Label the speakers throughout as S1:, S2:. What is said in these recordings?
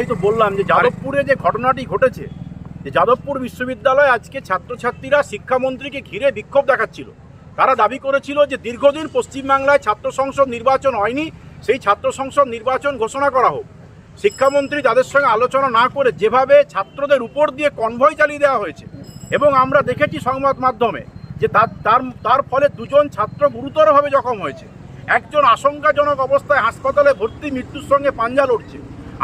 S1: এটাই তো বললাম যে যাদবপুরে যে ঘটনাটি ঘটেছে যে যাদবপুর বিশ্ববিদ্যালয়ে আজকে ছাত্রছাত্রীরা শিক্ষামন্ত্রীকে ঘিরে বিক্ষোভ দেখাচ্ছিল। তারা দাবি করেছিল যে দীর্ঘদিন পশ্চিমবাংলায় ছাত্র সংসদ নির্বাচন হয়নি সেই ছাত্র সংসদ নির্বাচন ঘোষণা করা হোক। শিক্ষামন্ত্রী তাদের সঙ্গে আলোচনা না করে যেভাবে ছাত্রদের উপর দিয়ে কনভয় চালিয়ে দেওয়া হয়েছে এবং আমরা দেখেছি সংবাদ মাধ্যমে যে তার তার তার ফলে দুজন ছাত্র গুরুতরভাবে জখম হয়েছে। একজন আশঙ্কাজনক অবস্থায় হাসপাতালে ভর্তি মৃত্যুর সঙ্গে পাঞ্জা লড়ছে।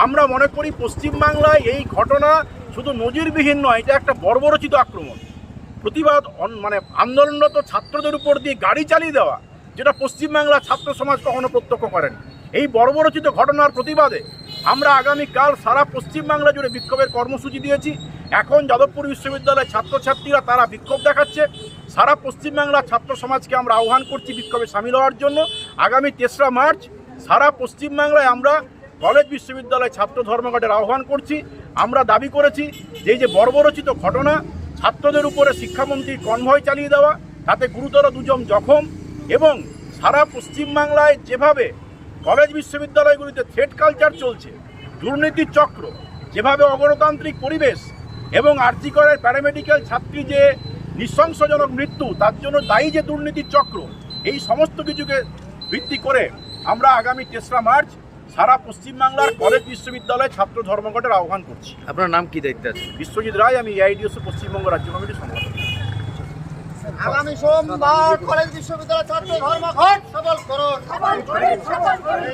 S1: আমরা মনে করি পশ্চিমবাংলায় এই ঘটনা শুধু নজিরবিহীন নয়, এটা একটা বর্বরচিত আক্রমণ। প্রতিবাদ মানে আন্দোলনরত ছাত্রদের উপর দিয়ে গাড়ি চালিয়ে দেওয়া, যেটা পশ্চিমবাংলা ছাত্র সমাজ কখনো প্রত্যক্ষ করেন। এই বর্বরচিত ঘটনার প্রতিবাদে আমরা আগামীকাল সারা পশ্চিমবাংলা জুড়ে বিক্ষোভের কর্মসূচি দিয়েছি। এখন যাদবপুর বিশ্ববিদ্যালয়ের ছাত্রছাত্রীরা তারা বিক্ষোভ দেখাচ্ছে। সারা পশ্চিমবাংলার ছাত্র সমাজকে আমরা আহ্বান করছি বিক্ষোভে সামিল হওয়ার জন্য। আগামী তেসরা মার্চ সারা পশ্চিমবাংলায় আমরা কলেজ বিশ্ববিদ্যালয় ছাত্র ধর্মঘটের আহ্বান করছি। আমরা দাবি করেছি যে যে বর্বরচিত ঘটনা, ছাত্রদের উপরে শিক্ষামন্ত্রীর কনভয় চালিয়ে দেওয়া, তাতে গুরুতর দুজন জখম এবং সারা পশ্চিমবাংলায় যেভাবে কলেজ বিশ্ববিদ্যালয়গুলিতে থ্রেড কালচার চলছে, দুর্নীতির চক্র, যেভাবে অগণতান্ত্রিক পরিবেশ এবং আর্জিকরের প্যারামেডিক্যাল ছাত্রী যে নৃশংসজনক মৃত্যু, তার জন্য দায়ী যে দুর্নীতির চক্র, এই সমস্ত কিছুকে ভিত্তি করে আমরা আগামী তেসরা মার্চ সারা পশ্চিমবাংলার কলেজ বিশ্ববিদ্যালয়ে ছাত্র ধর্মঘটের আহ্বান করছি।
S2: আপনার নাম কি দায়িত্ব আছে
S1: বিশ্বজিৎ রায় আমি এআইডিএসও পশ্চিমবঙ্গ রাজ্য কমিটির সম্পাদক।
S3: আগামী সোমবার কলেজ বিশ্ববিদ্যালয় ছাত্র ধর্মঘট সবল করুন।
S4: করুন করুন।